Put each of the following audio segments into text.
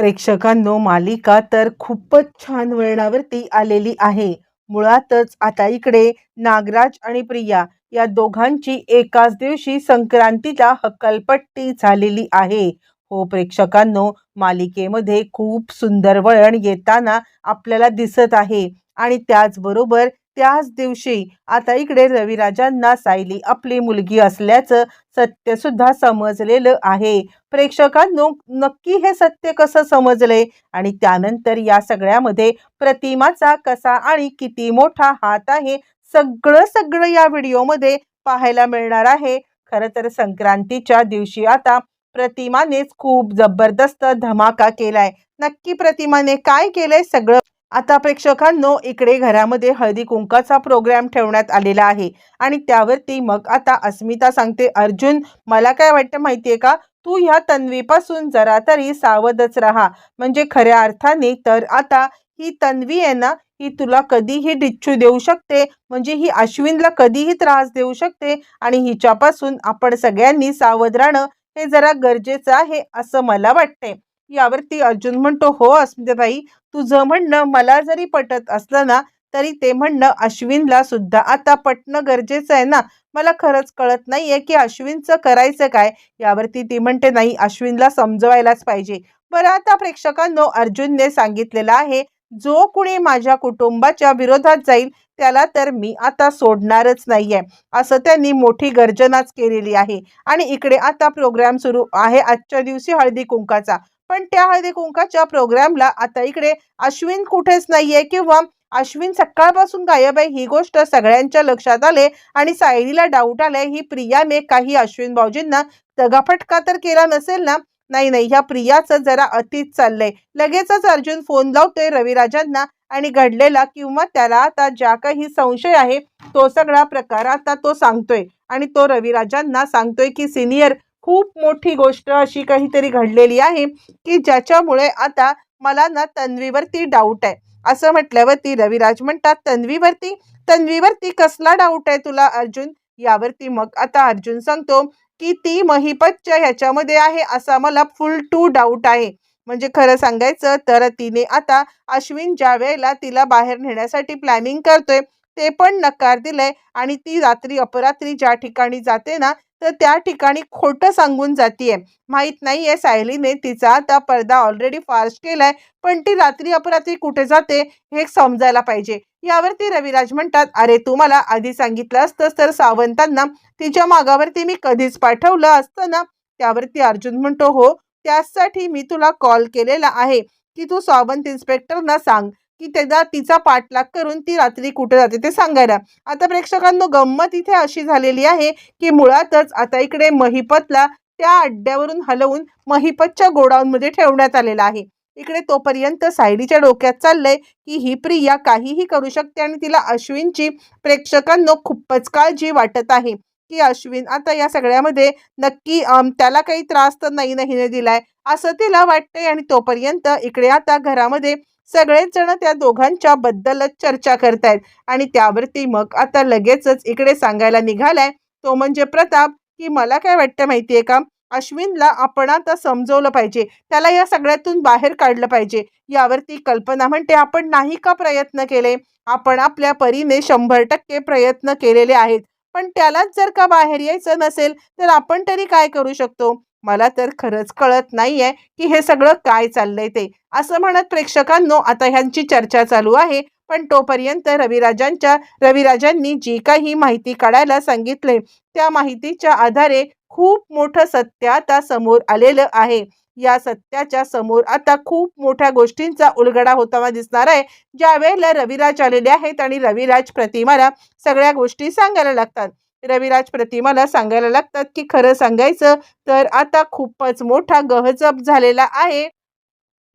प्रेक्षकांनो मालिका तर खूपच छान वळणावरती आलेली आहे. मुळातच आता इकडे नागराज आणि प्रिया या दोघांची एकाच दिवशी संक्रांतीला हक्कलपट्टी झालेली आहे. हो प्रेक्षकांनो मालिकेमध्ये खूप सुंदर वळण येताना आपल्याला दिसत आहे. आणि त्याचबरोबर त्याच दिवशी आता इकडे रविराजांना सायली आपली मुलगी असल्याचं सत्य सुद्धा समजलेलं आहे. प्रेक्षकांनो नक्की हे सत्य कसं समजले? आणि त्यानंतर या सगळ्यामध्ये प्रतिमाचा कसा आणि किती मोठा हात आहे सगळं सगळं या व्हिडिओमध्ये पाहायला मिळणार आहे. खरं तर संक्रांतीच्या दिवशी आता प्रतिमानेच खूप जबरदस्त धमाका केलाय. नक्की प्रतिमाने काय केलंय सगळं आता प्रेक्षकांनो इकडे घरामध्ये हळदी कुंकाचा प्रोग्राम ठेवण्यात आलेला आहे. आणि त्यावरती मग आता अस्मिता सांगते अर्जुन मला काय वाटतं माहितीये का? तू ह्या तन्वीपासून जरा तरी सावधच राहा. म्हणजे खऱ्या अर्थाने तर आता ही तन्वी आहे ना ही तुला कधीही डिच्छू देऊ शकते. म्हणजे ही अश्विनला कधीही त्रास देऊ शकते. आणि हिच्यापासून आपण सगळ्यांनी सावध राहणं हे जरा गरजेचं आहे असं मला वाटतंय. यावरती अर्जुन म्हणतो हो अस्मिताबाई तुझं म्हणणं मला जरी पटत असलं ना तरी ते म्हणणं अश्विनला सुद्धा. आता पटणं गरजेचं आहे ना. मला खरंच कळत नाहीये की अश्विनचं करायचं काय. यावरती ती म्हणते नाही अश्विनला समजवायलाच पाहिजे. बरं आता प्रेक्षकांनो अर्जुनने सांगितलेलं आहे जो कुणी माझ्या कुटुंबाच्या विरोधात जाईल त्याला तर मी आता सोडणारच नाहीये. असं त्यांनी मोठी गर्जनाच केलेली आहे. आणि इकडे आता प्रोग्राम सुरू आहे आजच्या दिवशी हळदी कुंकाचा. पण त्या हळदी कुंकाच्या प्रोग्रामला आता इकडे अश्विन कुठेच नाहीये किंवा अश्विन सकाळपासून गायब आहे ही गोष्ट सगळ्यांच्या लक्षात आले आणि सायलीला डाऊट आलाय ही प्रियाने काही अश्विन भाऊजींना दगाफटका तर केला नसेल ना? नाही नाही ह्या प्रियाचं जरा अतीत चाललंय. लगेचच अर्जुन फोन लावतोय रविराजांना आणि घडलेला किंवा त्याला आता ज्या काही संशय आहे तो सगळा प्रकार आता तो सांगतोय. आणि तो रविराजांना सांगतोय की सिनियर खूप मोठी गोष्ट अशी काहीतरी घडलेली आहे की ज्याच्यामुळे आता मला ना तन्वीवरती डाऊट आहे. असं म्हटल्यावरती रविराज म्हणतात तन्वीवरती? तन्वीवरती कसला डाऊट आहे तुला अर्जुन? यावरती मग आता अर्जुन सांगतो की ती महिपतच्या ह्याच्यामध्ये आहे असा मला फुल टू डाऊट आहे. म्हणजे खरं सांगायचं तर तिने आता अश्विन ज्या वेळेला तिला बाहेर नेण्यासाठी प्लॅनिंग करतोय ते पण नकार दिलंय आणि ती रात्री अपरात्री ज्या ठिकाणी जाते ना तर त्या ठिकाणी खोटं सांगून जातीये. माहीत नाहीये सायलीने तिचा आता पडदा ऑलरेडी फास्ट केलाय पण ती रात्री अपरात्री कुठे जाते हे समजायला पाहिजे. यावरती रविराज म्हणतात अरे तू मला आधी सांगितलं असतंस तर सावंतांना तिच्या मागावरती मी कधीच पाठवलं असतं ना? त्यावरती अर्जुन म्हणतो हो त्यासाठी मी तुला कॉल केलेला आहे की तू सावंत इन्स्पेक्टरना सांग. की त्याचा तिचा पाठलाग करून ती रात्री कुठे जाते ते सांगायला. आता प्रेक्षकांनो गंमत इथे अशी झालेली आहे की मुळातच आता इकडे महिपतला त्या अड्ड्यावरून हलवून महिपतच्या गोडाऊनमध्ये ठेवण्यात आलेला आहे. इकडे तोपर्यंत सायलीच्या डोक्यात चाललंय की ही प्रिया काहीही करू शकते आणि तिला अश्विनची प्रेक्षकांनो खूपच काळजी वाटत आहे. की अश्विन आता या सगळ्यामध्ये नक्की त्याला काही त्रास तर नाही नाही दिलाय असं तिला वाटतंय आणि तोपर्यंत इकडे आता घरामध्ये सगळेच जण त्या दोघांच्या बद्दलच चर्चा करतायत. आणि त्यावरती मग आता लगेचच इकडे सांगायला निघालाय. तो म्हणजे प्रताप की मला काय वाटतं माहितीये का? अश्विनला आपण आता समजवलं पाहिजे. त्याला या सगळ्यातून बाहेर काढलं पाहिजे. यावरती कल्पना म्हणते आपण नाही का प्रयत्न केले? आपण आपल्या परीने शंभर टक्के प्रयत्न केलेले आहेत. पण त्यालाच जर का बाहेर यायचं नसेल तर आपण तरी काय करू शकतो? मला तर खरंच कळत नाहीये की हे सगळं काय चाललंय ते. असं म्हणत प्रेक्षकांनो आता ह्यांची चर्चा चालू आहे. पण तोपर्यंत रविराजांच्या रविराजांनी जी काही माहिती काढायला सांगितले त्या माहितीच्या आधारे खूप मोठं सत्य आता समोर आलेलं आहे. या सत्याच्या समोर आता खूप मोठ्या गोष्टींचा उलगडा होताना दिसणार आहे. ज्या वेळेला रविराज आलेले आहेत आणि रविराज प्रतिमाला सगळ्या गोष्टी सांगायला लागतात रविराज प्रतिमाला सांगायला लागतात की खरं सांगायचं तर आता खूपच मोठा गहजप झालेला आहे.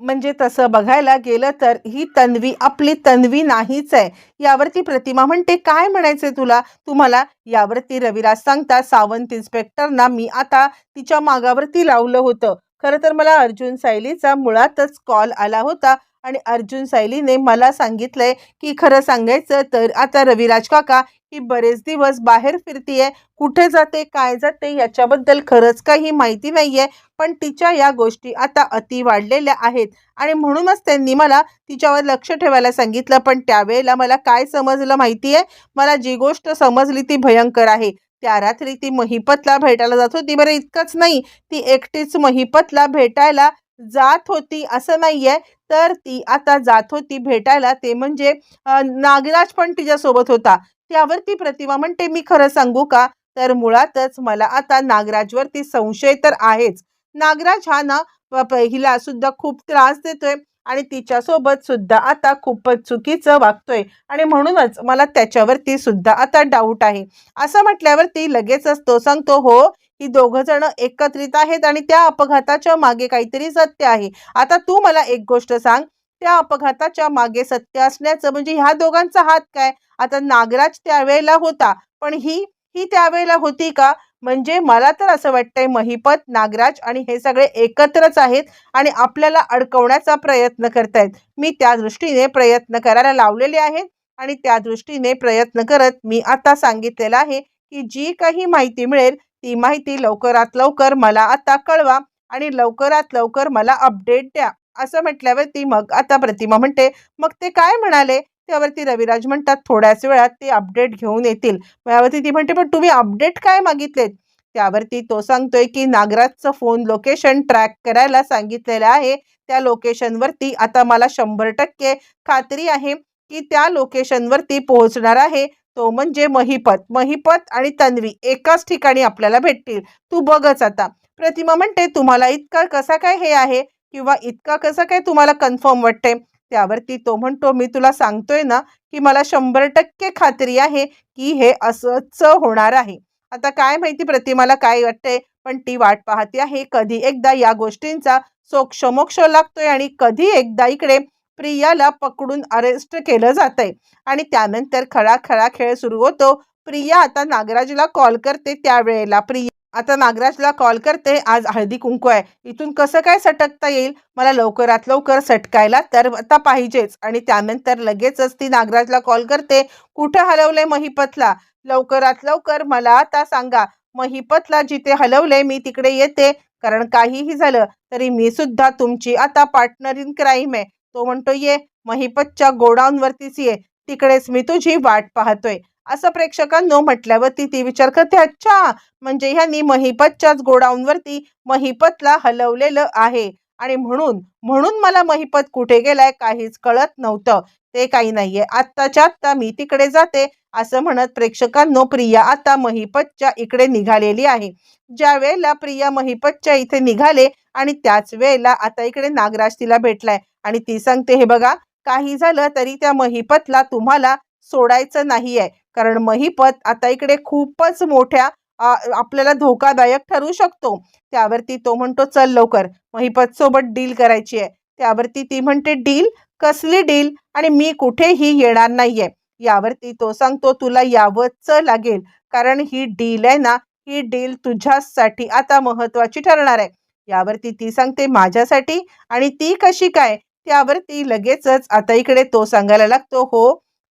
म्हणजे तसं बघायला गेलं तर ही तन्वी आपली तन्वी नाहीच आहे. यावरती प्रतिमा म्हणते काय म्हणायचंय तुला? तुम्हाला यावरती रविराज सांगता सावंत इन्स्पेक्टरना मी आता तिच्या मागावरती लावलं होतं. खरं तर मला अर्जुन सायलीचा मुळातच कॉल आला होता आणि अर्जुन सायलीने मला सांगितलंय की खरं सांगायचं तर आता रविराज काका की बरेच दिवस बाहेर फिरतीये कुठे जाते काय जाते याच्याबद्दल खरंच काही माहिती नाहीये पण तिच्या या गोष्टी आता अति वाढलेल्या आहेत. आणि म्हणूनच त्यांनी मला तिच्यावर लक्ष ठेवायला सांगितलं पण त्यावेळेला मला काय समजलं माहितीये? मला जी गोष्ट समजली ती भयंकर आहे. त्या रात्री ती महिपतला भेटायला जात होती. बरं इतकंच नाही ती एकटीच महिपतला भेटायला जात होती असं नाहीये. तर ती आता जात होती भेटायला. ते म्हणजे नागराज पण तिच्यासोबत होता. त्यावरती प्रतिमा म्हणते मी खरं सांगू का? तर मुळातच मला आता नागराजवरती संशय तर आहेच. नागराज हा ना प- पहिला सुद्धा खूप त्रास देतोय आणि तिच्यासोबत सुद्धा आता खूपच चुकीचं वागतोय. आणि म्हणूनच मला त्याच्यावरती सुद्धा आता डाऊट आहे. असं म्हटल्यावरती लगेचच तो सांगतो हो ही दोघ जण एकत्रित आहेत आणि त्या अपघाताच्या मागे काहीतरी सत्य आहे. आता तू मला एक गोष्ट सांग. त्या अपघाताच्या मागे सत्य असण्याचं म्हणजे ह्या दोघांचा हात काय? आता नागराज त्यावेळेला होता पण ही ही त्यावेळेला होती का? म्हणजे मला तर असं वाटतंय महिपत नागराज आणि हे सगळे एकत्रच आहेत आणि आपल्याला अडकवण्याचा प्रयत्न करतायत. मी त्या दृष्टीने प्रयत्न करायला लावलेले आहेत आणि त्या दृष्टीने प्रयत्न करत मी आता सांगितलेलं आहे की जी काही माहिती मिळेल ती माहिती लवकरात लवकर मला आता कळवा आणि लवकरात लवकर मला अपडेट द्या. असं म्हटल्यावर ती मग आता प्रतिमा म्हणते मग ते काय म्हणाले? त्यावरती रविराज म्हणतात थोड्याच वेळात ते अपडेट घेऊन येतील. यावरती ती म्हणते पण तुम्ही अपडेट काय मागितलेत? त्यावरती तो सांगतोय की नागराजचं फोन लोकेशन ट्रॅक करायला सांगितलेलं आहे. त्या लोकेशनवरती आता मला शंभर टक्के खात्री आहे की त्या लोकेशनवरती पोहोचणार आहे. तो म्हणजे महिपत. महिपत आणि तन्वी एकाच ठिकाणी आपल्याला भेटतील. तू बघच आता. प्रतिमा म्हणते तुम्हाला इतका कसा काय हे आहे? किंवा इतका कसं काय तुम्हाला कन्फर्म वाटते त्यावरती तो म्हणतो मी तुला सांगतोय ना की मला शंभर टक्के खात्री आहे की हे असंच होणार आहे. आता काय माहिती प्रतिमाला काय वाटते पण ती वाट पाहते आहे कधी एकदा या गोष्टींचा सोक्षमोक्ष लागतोय आणि कधी एकदा इकडे प्रियाला पकडून अरेस्ट केलं जातंय. आणि त्यानंतर खरा खरा खेळ सुरू होतो. प्रिया आता नागराजला कॉल करते त्यावेळेला. प्रिया आता नागराजला कॉल करते. आज हळदी कुंकू आहे. इथून कसं काय सटकता येईल? मला लवकरात लवकर सटकायला तर आता पाहिजेच. आणि त्यानंतर लगेचच ती नागराजला कॉल करते. कुठं हलवलंय महिपतला? लवकरात लवकर मला आता सांगा. महिपतला जिथे हलवलंय मी तिकडे येते. कारण काहीही झालं तरी मी सुद्धा तुमची आता पार्टनर इन क्राईम आहे. तो म्हणतो ये महिपतच्या गोडाऊनवरतीच ये. तिकडेच मी तुझी वाट पाहतोय. असं प्रेक्षकांनो म्हटल्यावरती ती विचार करते अच्छा म्हणजे ह्यांनी महिपतच्याच गोडाऊनवरती महिपतला हलवलेलं आहे. आणि म्हणून म्हणून मला महिपत कुठे गेलाय काहीच कळत नव्हतं. ते काही नाहीये. आत्ताच्या आत्ता मी तिकडे जाते असं म्हणत प्रेक्षकांनो प्रिया आता महिपतच्या इकडे निघालेली आहे. ज्या वेळेला प्रिया महिपतच्या इथे निघाले आणि त्याच वेळेला आता इकडे नागराज तिला भेटलाय. आणि ती सांगते हे बघा काही झालं तरी त्या महिपतला तुम्हाला सोडायचं नाहीये. कारण महिपत आता इकडे खूपच मोठ्या आपल्याला धोकादायक ठरू शकतो. त्यावरती तो म्हणतो चल लवकर महिपत सोबत डील करायची आहे. त्यावरती ती म्हणते डील कसली डील आणि मी कुठेही येणार नाहीये. यावरती तो सांगतो तुला यावंच लागेल कारण ही डील आहे ना ही डील तुझ्यासाठी आता महत्वाची ठरणार आहे. यावरती ती सांगते माझ्यासाठी? आणि ती कशी काय? त्यावरती लगेचच आता इकडे तो सांगायला लागतो हो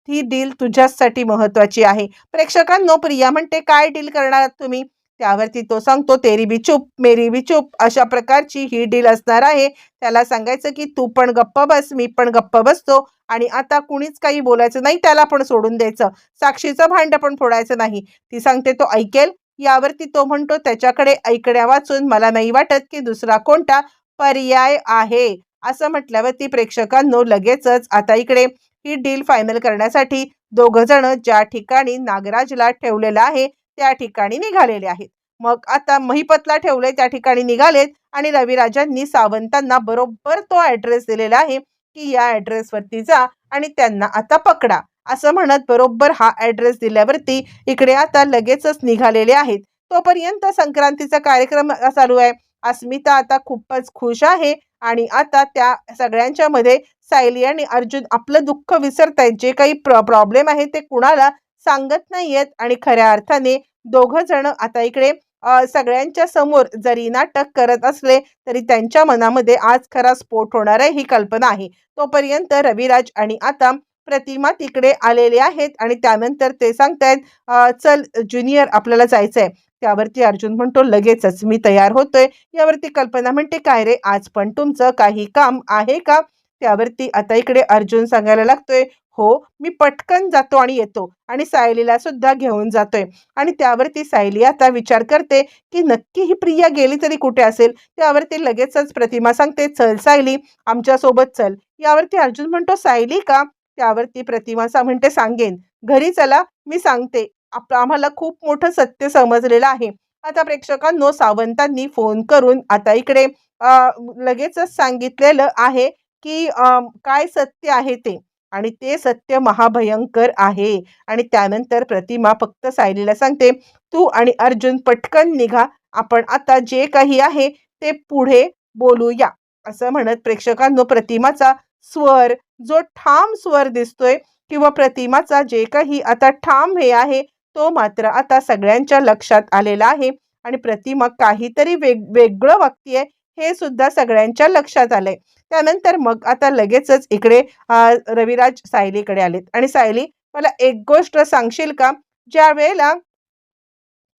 ही डील तुझ्यासाठी महत्वाची आहे. प्रेक्षकांनो प्रिया म्हणते काय डील करणार तुम्ही? त्यावरती तो सांगतो तेरी बी चूप मेरी बी चूप. अशा प्रकारची ही डील असणार आहे. त्याला सांगायचं की तू पण गप्प बस मी पण गप्प बसतो. आणि आता कुणीच काही बोलायचं नाही त्याला पण सोडून द्यायचं. साक्षीचं भांड पण फोडायचं नाही. ती सांगते तो ऐकेल? यावरती तो म्हणतो त्याच्याकडे ऐकण्या वाचून मला नाही वाटत की दुसरा कोणता पर्याय आहे. असं म्हटल्यावरती प्रेक्षकांनो लगेचच आता इकडे ही डील फायनल करण्यासाठी दोघं जण ज्या ठिकाणी नागराजला ठेवलेलं आहे त्या ठिकाणी निघालेले आहेत. मग आता महिपतला ठेवले त्या ठिकाणी निघालेत आणि रविराजांनी सावंतांना बरोबर तो ॲड्रेस दिलेला आहे की या ॲड्रेसवरती जा आणि त्यांना आता पकडा. असं म्हणत बरोबर हा ॲड्रेस दिल्यावरती इकडे आता लगेचच निघालेले आहेत. तोपर्यंत संक्रांतीचा कार्यक्रम चालू आहे. अस्मिता आता खूपच खुश आहे आणि आता त्या सगळ्यांच्या मध्ये सायली आणि अर्जुन आपलं दुःख विसरतायत. जे काही प्र प्रॉब्लेम आहे ते कुणाला सांगत नाहीयेत आणि खऱ्या अर्थाने दोघं जण आता इकडे सगळ्यांच्या समोर जरी नाटक करत असले तरी त्यांच्या मनामध्ये आज खरा स्फोट होणार आहे ही कल्पना आहे. तोपर्यंत रविराज आणि आता प्रतिमा तिकडे आलेले आहेत आणि त्यानंतर ते सांगतायत चल ज्युनियर आपल्याला जायचंय. त्यावरती अर्जुन म्हणतो लगेचच मी तयार होतोय. यावरती कल्पना म्हणते काय रे आज पण तुमचं काही काम आहे का? त्यावरती आता इकडे अर्जुन सांगायला लागतोय हो मी पटकन जातो आणि येतो आणि सायलीला सुद्धा घेऊन जातोय. आणि त्यावरती सायली आता विचार करते की नक्की ही प्रिया गेली तरी कुठे असेल? त्यावरती लगेचच प्रतिमा सांगते चल सायली आमच्यासोबत चल. यावरती अर्जुन म्हणतो सायली का? त्यावरती प्रतिमा सा म्हणते सांगेन. घरी चला मी सांगते. आप आम्हाला खूप मोठं सत्य समजलेलं आहे. आता प्रेक्षकांनो सावंतांनी फोन करून आता इकडे लगेचच सांगितलेलं आहे की काय सत्य आहे ते. आणि ते सत्य महाभयंकर आहे. आणि त्यानंतर प्रतिमा फक्त सायलीला सांगते तू आणि अर्जुन पटकन निघा. आपण आता जे काही आहे ते पुढे बोलूया. असं म्हणत प्रेक्षकांनो प्रतिमाचा स्वर जो ठाम स्वर दिसतोय किंवा प्रतिमाचा जे काही आता ठाम हे आहे तो मात्र आता सगळ्यांच्या लक्षात आलेला आहे. आणि प्रतिमा काहीतरी वेग वेगळं वागतीये हे सुद्धा सगळ्यांच्या लक्षात आलंय. त्यानंतर मग आता लगेचच इकडे रविराज सायलीकडे आलेत. आणि सायली मला एक गोष्ट सांगशील का? ज्या वेळेला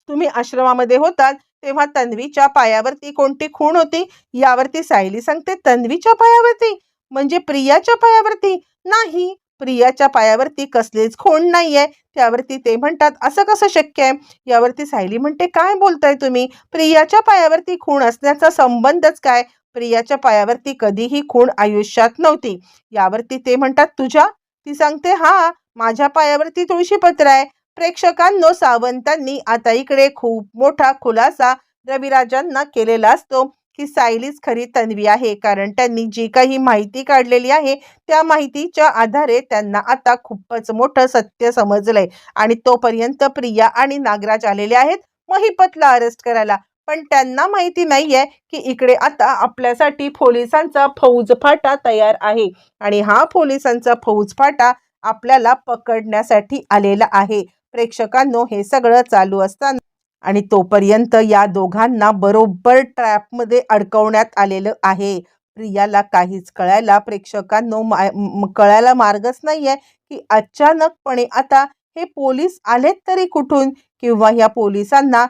तुम्ही आश्रमामध्ये होतात तेव्हा तन्वीच्या पायावरती कोणती खूण होती? यावरती सायली सांगते तन्वीच्या पायावरती? म्हणजे प्रियाच्या पायावरती? नाही. प्रियाच्या पायावरती कसलीच खूण आहे त्यावरती ते म्हणतात असं कसं शक्य आहे? यावरती सायली म्हणते काय बोलताय तुम्ही? प्रियाच्या पायावरती खूण असण्याचा संबंधच काय? प्रियाच्या पायावरती कधीही खूण आयुष्यात नव्हती. यावरती ते म्हणतात तुझ्या? ती सांगते हा माझ्या पायावरती तुळशीपत्र आहे. प्रेक्षकांनो सावंतांनी आता इकडे खूप मोठा खुलासा रविराजांना केलेला असतो. की सायलीच खरी तन्वी आहे. कारण त्यांनी जी काही माहिती काढलेली आहे त्या माहितीच्या आधारे त्यांना आता खूपच मोठं सत्य समजलंय. आणि तोपर्यंत प्रिया आणि नागराज आलेले आहेत महिपतला अरेस्ट करायला. पण त्यांना माहिती नाहीये की इकडे आता आपल्यासाठी पोलिसांचा फौजफाटा तयार आहे. आणि हा पोलिसांचा फौजफाटा आपल्याला पकडण्यासाठी आलेला आहे. प्रेक्षकांनो हे सगळं चालू असताना आणि तोपर्यंत या दोघांना बरोबर ट्रॅपमध्ये अडकवण्यात आलेलं आहे. प्रियाला काहीच कळायला प्रेक्षकांनो मा कळायला मार्गच नाही आहे की अचानकपणे आता हे पोलीस आलेत तरी कुठून? किंवा ह्या पोलिसांना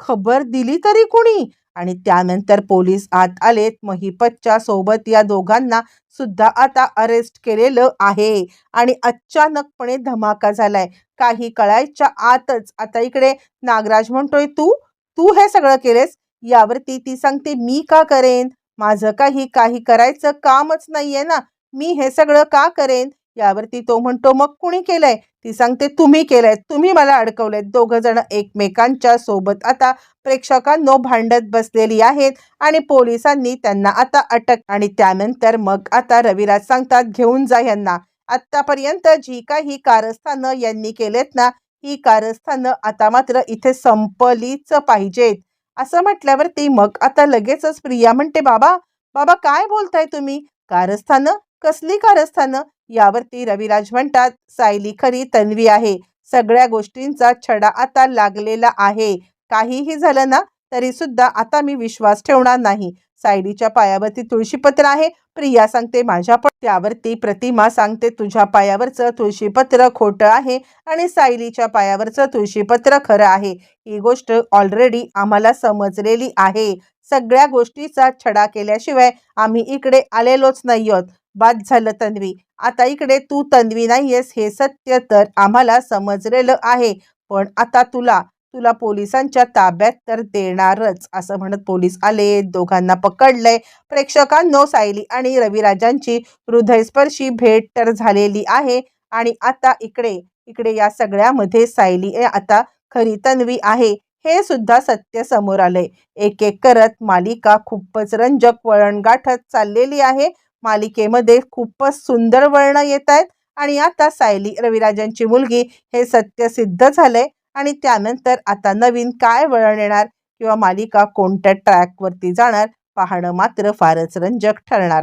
खबर दिली तरी कुणी? आणि त्यानंतर पोलीस आत आलेत. महिपतच्या सोबत या दोघांना सुद्धा आता अरेस्ट केलेलं आहे. आणि अचानकपणे धमाका झालाय. काही कळायच्या आतच आता इकडे नागराज म्हणतोय तू? तू हे सगळं केलेस? यावरती ती सांगते मी का करेन? माझं काही काही करायचं कामच नाहीये ना. मी हे सगळं का करेन? यावरती तो म्हणतो मग कुणी केलंय? ती सांगते तुम्ही केलंय. तुम्ही मला अडकवलंय. दोघ जण एकमेकांच्या सोबत आता प्रेक्षकांनो भांडत बसलेली आहेत आणि पोलिसांनी त्यांना आता अटक आणि त्यानंतर मग आता रविराज सांगतात घेऊन जा यांना. आतापर्यंत जी काही कारस्थानं यांनी केलेत ना ही कारस्थानं आता मात्र इथे संपलीच पाहिजेत. असं म्हटल्यावरती मग आता लगेचच प्रिया म्हणते बाबा बाबा काय बोलताय तुम्ही? कारस्थानं? कसली कारस्थानं? यावरती रविराज म्हणतात सायली खरी तन्वी आहे. सगळ्या गोष्टींचा छडा आता लागलेला आहे. काहीही झालं ना तरी सुद्धा आता मी विश्वास ठेवणार नाही. सायलीच्या पायावरती तुळशीपत्र आहे. प्रिया सांगते माझ्या पण त्यावरती प्रतिमा सांगते. तुझ्या पायावरचं तुळशीपत्र खोटं आहे आणि सायलीच्या पायावरचं तुळशीपत्र खरं आहे. ही गोष्ट ऑलरेडी आम्हाला समजलेली आहे. सगळ्या गोष्टीचा छडा केल्याशिवाय आम्ही इकडे आलेलोच नाही आहोत बाद झालं तन्वी. आता इकडे तू तन्वी नाहीयेस हे सत्य तर आम्हाला समजलेलं आहे. पण आता तुला तुला पोलिसांच्या ताब्यात तर देणारच असं म्हणत पोलीस आले. दोघांना पकडलंय. प्रेक्षकांनो सायली आणि रविराजांची हृदयस्पर्शी भेट तर झालेली आहे. आणि आता इकडे इकडे या सगळ्यामध्ये सायली आता खरी तन्वी आहे. हे सुद्धा सत्य समोर आलंय. एक एक करत मालिका खूपच रंजक वळण गाठत चाललेली आहे. मालिकेमध्ये खूपच सुंदर वळणं येत आहेत. आणि आता सायली रविराजांची मुलगी हे सत्य सिद्ध झालंय. आणि त्यानंतर आता नवीन काय वळण येणार? किंवा मालिका कोणत्या ट्रॅकवरती जाणार? पाहणं मात्र फारच रंजक ठरणार.